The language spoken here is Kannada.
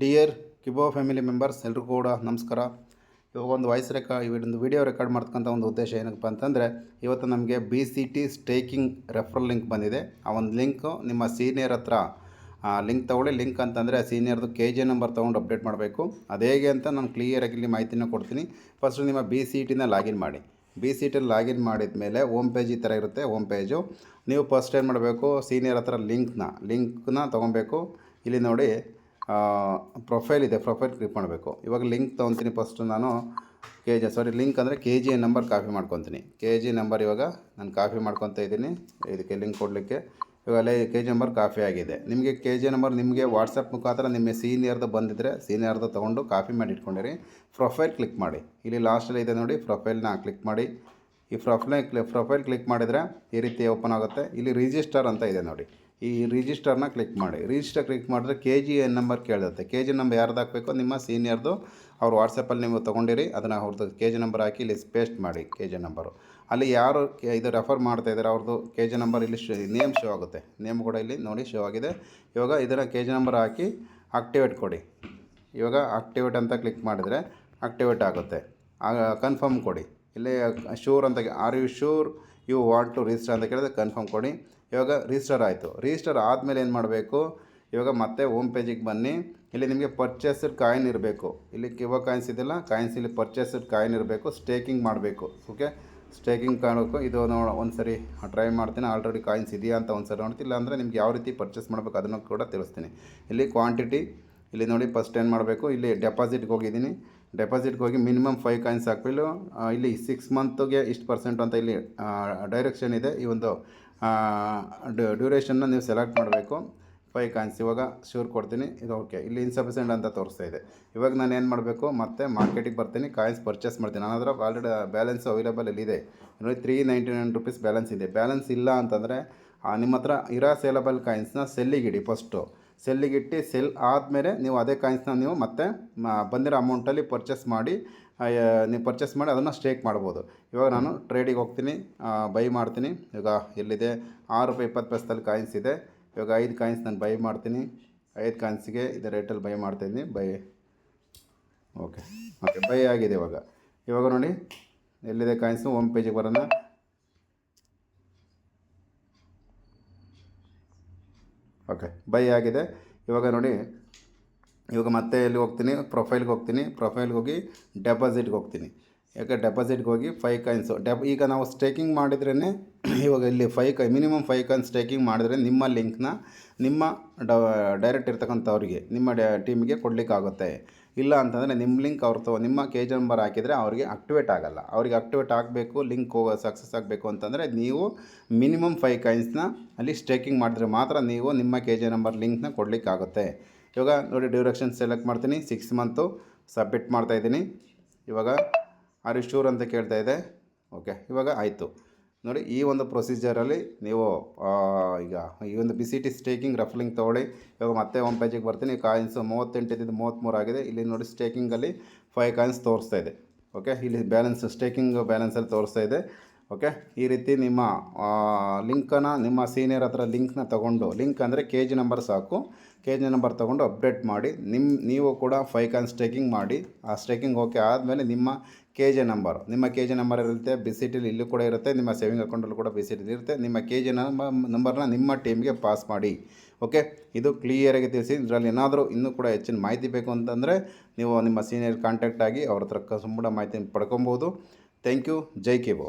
ಡಿಯರ್ ಕಿಬೋ ಫ್ಯಾಮಿಲಿ ಮೆಂಬರ್ಸ್ ಎಲ್ರಿಗೂ ಕೂಡ ನಮಸ್ಕಾರ. ಇವಾಗ ಒಂದು ವಾಯ್ಸ್ ರೆಕಾರ್ಡ್ ಒಂದು ವಿಡಿಯೋ ರೆಕಾರ್ಡ್ ಮಾಡ್ತಕ್ಕಂಥ ಒಂದು ಉದ್ದೇಶ ಏನಪ್ಪ ಅಂತಂದರೆ, ಇವತ್ತು ನಮಗೆ B C T staking referral link ಬಂದಿದೆ. ಆ ಒಂದು ಲಿಂಕು ನಿಮ್ಮ ಸೀನಿಯರ್ ಹತ್ರ ಲಿಂಕ್ ತೊಗೊಳ್ಳಿ. ಲಿಂಕ್ ಅಂತಂದರೆ ಸೀನಿಯರ್ದು ಕೆ ಜಿ ನಂಬರ್ ತೊಗೊಂಡು ಅಪ್ಡೇಟ್ ಮಾಡಬೇಕು. ಅದು ಹೇಗೆ ಅಂತ ನಾನು ಕ್ಲಿಯರಾಗಿ ಇಲ್ಲಿ ಮಾಹಿತಿನ ಕೊಡ್ತೀನಿ. ಫಸ್ಟು ನಿಮ್ಮ ಬಿ ಸಿ ಟಿನ ಲಾಗಿನ್ ಮಾಡಿ. ಬಿ ಸಿ ಟಿಲಿ ಲಾಗಿನ್ ಮಾಡಿದ ಮೇಲೆ ಓಮ್ ಪೇಜ್ ಈ ಥರ ಇರುತ್ತೆ ಓಮ್ ಪೇಜು ನೀವು ಫಸ್ಟ್ ಏನು ಮಾಡಬೇಕು? ಸೀನಿಯರ್ ಹತ್ರ ಲಿಂಕ್ನ ಲಿಂಕ್ನ ತೊಗೊಬೇಕು ಇಲ್ಲಿ ನೋಡಿ ಪ್ರೊಫೈಲ್ ಇದೆ, ಪ್ರೊಫೈಲ್ ಕ್ಲಿಕ್ ಮಾಡಬೇಕು. ಇವಾಗ ಲಿಂಕ್ ತೊಗೊತೀನಿ ಫಸ್ಟು ನಾನು. ಕೆ ಜಿ ಸಾರಿ ಲಿಂಕ್ ಅಂದರೆ ಕೆ ಜಿ ನಂಬರ್ ಕಾಪಿ ಮಾಡ್ಕೊತೀನಿ. ಕೆ ಜಿ ನಂಬರ್ ಇವಾಗ ನಾನು ಕಾಪಿ ಮಾಡ್ಕೊತಾ ಇದ್ದೀನಿ. ಇದಕ್ಕೆ ಲಿಂಕ್ ಕೊಡಲಿಕ್ಕೆ. ಇವಾಗ ಅಲ್ಲೇ ಕೆ ಜಿ ನಂಬರ್ ಕಾಫಿ ಆಗಿದೆ. ನಿಮಗೆ ಕೆ ಜಿ ನಂಬರ್ ನಿಮಗೆ ವಾಟ್ಸಪ್ ಮುಖಾಂತರ ನಿಮ್ಮ ಸೀನಿಯರ್ದು ಬಂದಿದ್ದರೆ ಸೀನಿಯರ್ದು ತೊಗೊಂಡು ಕಾಪಿ ಮಾಡಿ ಇಟ್ಕೊಂಡಿರಿ. ಪ್ರೊಫೈಲ್ ಕ್ಲಿಕ್ ಮಾಡಿ. ಇಲ್ಲಿ ಲಾಸ್ಟಲ್ಲಿ ಇದೆ ನೋಡಿ, ಪ್ರೊಫೈಲ್ನ ಕ್ಲಿಕ್ ಮಾಡಿ. ಈ ಪ್ರೊಫೈಲ್ ಕ್ಲಿ, ಪ್ರೊಫೈಲ್ ಕ್ಲಿಕ್ ಮಾಡಿದರೆ ಈ ರೀತಿ ಓಪನ್ ಆಗುತ್ತೆ. ಇಲ್ಲಿ ರಿಜಿಸ್ಟರ್ ಅಂತ ಇದೆ ನೋಡಿ. ಈ ರಿಜಿಸ್ಟರ್ನ ಕ್ಲಿಕ್ ಮಾಡಿ. ರಿಜಿಸ್ಟರ್ ಕ್ಲಿಕ್ ಮಾಡಿದ್ರೆ ಕೆ ಜಿ ಎನ್ ನಂಬರ್ ಕೇಳುತ್ತೆ ಕೆ ಜಿ ನಂಬರ್ ಯಾರ್ದು ಹಾಕಬೇಕು ನಿಮ್ಮ ಸೀನಿಯರ್ದು ಅವ್ರು ವಾಟ್ಸಪ್ಪಲ್ಲಿ ನೀವು ತೊಗೊಂಡಿರಿ, ಅದನ್ನು ಅವ್ರದ್ದು ಕೆ ಜಿ ನಂಬರ್ ಹಾಕಿ ಇಲ್ಲಿ ಪೇಸ್ಟ್ ಮಾಡಿ ಕೆ ಜಿ ನಂಬರು ಅಲ್ಲಿ ಯಾರು ಇದು ರೆಫರ್ ಮಾಡ್ತಾ ಇದ್ದಾರೆ ಅವ್ರದ್ದು ಕೆ ಜಿ ನಂಬರ್ ಇಲ್ಲಿ ನೇಮ್ ಶೋ ಆಗುತ್ತೆ. ನೇಮ್ ಕೂಡ ಇಲ್ಲಿ ನೋಡಿ ಶೋ ಆಗಿದೆ. ಇವಾಗ ಇದನ್ನು ಕೆ ಜಿ ನಂಬರ್ ಹಾಕಿ ಆಕ್ಟಿವೇಟ್ ಕೊಡಿ. ಇವಾಗ ಆಕ್ಟಿವೇಟ್ ಅಂತ ಕ್ಲಿಕ್ ಮಾಡಿದರೆ ಆಕ್ಟಿವೇಟ್ ಆಗುತ್ತೆ. ಆಗ ಕನ್ಫರ್ಮ್ ಕೊಡಿ. ಇಲ್ಲಿ ಶೂರ್ ಅಂತ are you sure you want to register ಅಂತ ಕೇಳಿದ್ರೆ ಕನ್ಫರ್ಮ್ ಕೊಡಿ. ಇವಾಗ ರಿಜಿಸ್ಟರ್ ಆಯಿತು. ರಿಜಿಸ್ಟರ್ ಆದಮೇಲೆ ಏನು ಮಾಡಬೇಕು? ಇವಾಗ ಮತ್ತೆ ಹೋಮ್ ಪೇಜಿಗೆ ಬನ್ನಿ. ಇಲ್ಲಿ ನಿಮಗೆ ಪರ್ಚೇಸ್ಡ್ ಕಾಯಿನ್ ಇರಬೇಕು. ಇಲ್ಲಿ ಕಿವ ಕಾಯಿನ್ಸ್ ಇದೆಯಲ್ಲ ಕಾಯಿನ್ಸ್ ಇಲ್ಲಿ ಪರ್ಚೇಸ್ಡ್ ಕಾಯಿನ್ ಇರಬೇಕು. ಸ್ಟೇಕಿಂಗ್ ಮಾಡಬೇಕು. ಓಕೆ ಸ್ಟೇಕಿಂಗ್ ಕಾಣಬೇಕು ಇದು ನೋಡ ಒಂದು ಸರಿ ಟ್ರೈ ಮಾಡ್ತೀನಿ. ಆಲ್ರೆಡಿ ಕಾಯಿನ್ಸ್ ಇದೆಯಾ ಅಂತ ಒಂದು ಸರಿ ನೋಡ್ತೀನಿ. ಇಲ್ಲಾಂದರೆ ನಿಮ್ಗೆ ಯಾವ ರೀತಿ ಪರ್ಚೇಸ್ ಮಾಡಬೇಕು ಅದನ್ನು ಕೂಡ ತಿಳಿಸ್ತೀನಿ. ಇಲ್ಲಿ ಕ್ವಾಂಟಿಟಿ ಇಲ್ಲಿ ನೋಡಿ ಫಸ್ಟ್ ಏನು ಮಾಡಬೇಕು? ಇಲ್ಲಿ ಡೆಪಾಸಿಟ್ಗೆ ಹೋಗಿದ್ದೀನಿ. ಡೆಪಾಸಿಟ್ಗೆ ಹೋಗಿ ಮಿನಿಮಮ್ ಫೈವ್ ಕಾಯಿನ್ಸ್ ಆ, ಇಲ್ಲಿ ಸಿಕ್ಸ್ ಮಂತ್ಗೆ ಇಷ್ಟು ಪರ್ಸೆಂಟ್ ಅಂತ ಇಲ್ಲಿ ಡೈರೆಕ್ಷನ್ ಇದೆ. ಈ ಒಂದು ಡ್ಯೂರೇಷನ್ನ ನೀವು ಸೆಲೆಕ್ಟ್ ಮಾಡಬೇಕು. ಫೈವ್ ಕಾಯಿನ್ಸ್ ಇವಾಗ ಶ್ಯೂರ್ ಕೊಡ್ತೀನಿ. ಇದು ಓಕೆ ಇಲ್ಲಿ ಇನ್ಸಫಿಷಿಯೆಂಟ್ ಅಂತ ತೋರಿಸ್ತಾ ಇದೆ. ಇವಾಗ ನಾನು ಏನು ಮಾಡಬೇಕು? ಮತ್ತೆ ಮಾರ್ಕೆಟಿಗೆ ಬರ್ತೀನಿ. ಕಾಯಿನ್ಸ್ ಪರ್ಚೇಸ್ ಮಾಡ್ತೀನಿ. ನನ್ನ ಹತ್ರ ಆಲ್ರೆಡಿ ಬ್ಯಾಲೆನ್ಸ್ ಅವೈಲೇಬಲ್ ಇಲ್ಲಿದೆ ನೋಡಿ three ninety nine rupees balance ಇದೆ. ಬ್ಯಾಲೆನ್ಸ್ ಇಲ್ಲ ಅಂತಂದರೆ ನಿಮ್ಮ ಹತ್ರ ಇರೋ ಸೇಲಬಲ್ ಕಾಯಿನ್ಸ್ನ ಸೆಲ್ಲಿಗಿಡಿ ಫಸ್ಟು ಸೆಲ್ಲಿಗಿಟ್ಟು ಸೆಲ್ ಆದಮೇಲೆ ನೀವು ಅದೇ ಕಾಯಿನ್ಸ್ನ ನೀವು ಮತ್ತೆ ಬಂದಿರೋ ಅಮೌಂಟಲ್ಲಿ ಪರ್ಚೇಸ್ ಮಾಡಿ ನೀವು ಪರ್ಚೇಸ್ ಮಾಡಿ ಅದನ್ನು ಸ್ಟೇಕ್ ಮಾಡ್ಬೋದು. ಇವಾಗ ನಾನು ಟ್ರೇಡಿಗೆ ಹೋಗ್ತೀನಿ ಬೈ ಮಾಡ್ತೀನಿ. ಇವಾಗ ಎಲ್ಲಿದೆ? ಆರು ರೂಪಾಯಿ ಇಪ್ಪತ್ತು ಪೈಸದಲ್ಲಿ ಕಾಯಿನ್ಸ್ ಇದೆ. ಇವಾಗ ಐದು ಕಾಯಿನ್ಸ್ ನಾನು ಬೈ ಮಾಡ್ತೀನಿ. ಐದು ಕಾಯಿನ್ಸಿಗೆ ಇದು ರೇಟಲ್ಲಿ ಬೈ ಮಾಡ್ತಾಯಿದ್ದೀನಿ ಬೈ ಓಕೆ ಓಕೆ ಬೈ ಆಗಿದೆ ಇವಾಗ. ಇವಾಗ ನೋಡಿ, ಎಲ್ಲಿದೆ ಕಾಯಿನ್ಸು ಹೋಮ್ ಪೇಜಿಗೆ ಬರೋಣ. ಓಕೆ ಬೈ ಆಗಿದೆ. ಇವಾಗ ನೋಡಿ ಇವಾಗ ಮತ್ತೆ ಎಲ್ಲಿ ಹೋಗ್ತೀನಿ? ಪ್ರೊಫೈಲ್ಗೆ ಹೋಗ್ತೀನಿ. ಪ್ರೊಫೈಲ್ಗೆ ಹೋಗಿ ಡೆಪಾಸಿಟ್ಗೆ ಹೋಗ್ತೀನಿ. ಯಾಕೆ? ಡೆಪಾಸಿಟ್ಗೆ ಹೋಗಿ ಫೈವ್ ಕಾಯಿನ್ಸು ಡೆಪ್ ಈಗ ನಾವು ಸ್ಟೇಕಿಂಗ್ ಮಾಡಿದ್ರೇ ಇವಾಗ ಇಲ್ಲಿ ಫೈವ್ ಕೈ ಮಿನಿಮಮ್ ಫೈವ್ ಕಾಯಿನ್ ಸ್ಟೇಕಿಂಗ್ ಮಾಡಿದ್ರೆ ನಿಮ್ಮ ಲಿಂಕ್ನ ನಿಮ್ಮ ಡ ಡೈರೆಕ್ಟ್ ಇರ್ತಕ್ಕಂಥವ್ರಿಗೆ, ನಿಮ್ಮ ಡ ಟೀಮಿಗೆ ಕೊಡಲಿಕ್ಕಾಗುತ್ತೆ ಇಲ್ಲ ಅಂತಂದರೆ ನಿಮ್ಮ ಲಿಂಕ್ ಅವ್ರ ತೊ ನಿಮ್ಮ ಕೆ ಜಿ ನಂಬರ್ ಹಾಕಿದರೆ ಅವರಿಗೆ ಆಕ್ಟಿವೇಟ್ ಆಗಲ್ಲ. ಅವ್ರಿಗೆ ಆಕ್ಟಿವೇಟ್ ಆಗಬೇಕು ಲಿಂಕ್ ಹೋಗೋ ಸಕ್ಸಸ್ ಆಗಬೇಕು ಅಂತಂದರೆ ನೀವು ಮಿನಿಮಮ್ ಫೈವ್ ಕಾಯಿನ್ಸ್ನ ಅಲ್ಲಿ ಸ್ಟೇಕಿಂಗ್ ಮಾಡಿದ್ರೆ ಮಾತ್ರ ನೀವು ನಿಮ್ಮ ಕೆ ಜಿ ನಂಬರ್ ಲಿಂಕ್ನ ಕೊಡಲಿಕ್ಕಾಗುತ್ತೆ ಇವಾಗ ನೋಡಿ ಡ್ಯೂರೇಷನ್ ಸೆಲೆಕ್ಟ್ ಮಾಡ್ತೀನಿ. ಸಿಕ್ಸ್ ಮಂತು ಸಬ್ಮಿಟ್ ಮಾಡ್ತಾ ಇದ್ದೀನಿ. ಇವಾಗ ಆರ್ ಶೂರ್ ಅಂತ ಕೇಳ್ತಾ ಇದೆ. ಓಕೆ ಇವಾಗ ಆಯಿತು. ನೋಡಿ ಈ ಒಂದು ಪ್ರೊಸೀಜರಲ್ಲಿ ನೀವು ಈಗ ಈ ಒಂದು ಬಿ ಸಿ ಟಿ ಸ್ಟೇಕಿಂಗ್ ರಫ್ಲಿಂಗ್ ತೊಗೊಳ್ಳಿ. ಇವಾಗ ಮತ್ತೆ ಒಂದು ಪೇಜಿಗೆ ಬರ್ತೀನಿ. ಕಾಯಿನ್ಸು ಇದ್ದಿದ್ದು ಮೂವತ್ತ್ಮೂರು ಆಗಿದೆ. ಇಲ್ಲಿ ನೋಡಿ ಸ್ಟೇಕಿಂಗಲ್ಲಿ ಫೈವ್ ಕಾಯಿನ್ಸ್ ತೋರಿಸ್ತಾ ಇದೆ. ಓಕೆ ಇಲ್ಲಿ ಬ್ಯಾಲೆನ್ಸ್ ಸ್ಟೇಕಿಂಗ್ ಬ್ಯಾಲೆನ್ಸಲ್ಲಿ ತೋರಿಸ್ತಾ ಇದೆ. ಓಕೆ ಈ ರೀತಿ ನಿಮ್ಮ ಲಿಂಕನ್ನು, ನಿಮ್ಮ ಸೀನಿಯರ್ ಹತ್ರ ಲಿಂಕ್ನ ತೊಗೊಂಡು, ಲಿಂಕ್ ಅಂದರೆ ಕೆ ಜಿ ನಂಬರ್ ಸಾಕು. ಕೆ ಜಿ ನಂಬರ್ ತೊಗೊಂಡು ಅಪ್ಡೇಟ್ ಮಾಡಿ ನಿಮ್ಮ ನೀವು ಕೂಡ ಫೈವ್ ಕಾನ್ ಸ್ಟೇಕಿಂಗ್ ಮಾಡಿ, ಆ ಸ್ಟೇಕಿಂಗ್ ಓಕೆ ಆದಮೇಲೆ ನಿಮ್ಮ ಕೆ ಜಿ ನಂಬರ್ ನಿಮ್ಮ ಕೆ ಜಿ ನಂಬರ್ ಇರುತ್ತೆ ಬಿ ಸಿ ಟಿಲಿ ಇಲ್ಲೂ ಕೂಡ ಇರುತ್ತೆ, ನಿಮ್ಮ ಸೇವಿಂಗ್ ಅಕೌಂಟಲ್ಲೂ ಕೂಡ ಬಿ ಸಿ ಟಿಲಿ ಇರುತ್ತೆ, ನಿಮ್ಮ ಕೆ ಜಿ ನಂಬರ್ ನಂಬರ್ನ ನಿಮ್ಮ ಟೀಮ್ಗೆ ಪಾಸ್ ಮಾಡಿ. ಓಕೆ ಇದು ಕ್ಲಿಯರಾಗಿ ತಿಳಿಸಿ, ಇದರಲ್ಲಿ ಏನಾದರೂ ಇನ್ನೂ ಕೂಡ ಹೆಚ್ಚಿನ ಮಾಹಿತಿ ಬೇಕು ಅಂತಂದರೆ ನೀವು ನಿಮ್ಮ ಸೀನಿಯರ್ ಕಾಂಟ್ಯಾಕ್ಟ್ ಆಗಿ ಅವ್ರ ಹತ್ರ ಸಂಪೂರ್ಣ ಮಾಹಿತಿ ಪಡ್ಕೊಬೋದು. ಥ್ಯಾಂಕ್ ಯು ಜೈ ಕೆ ಬೋ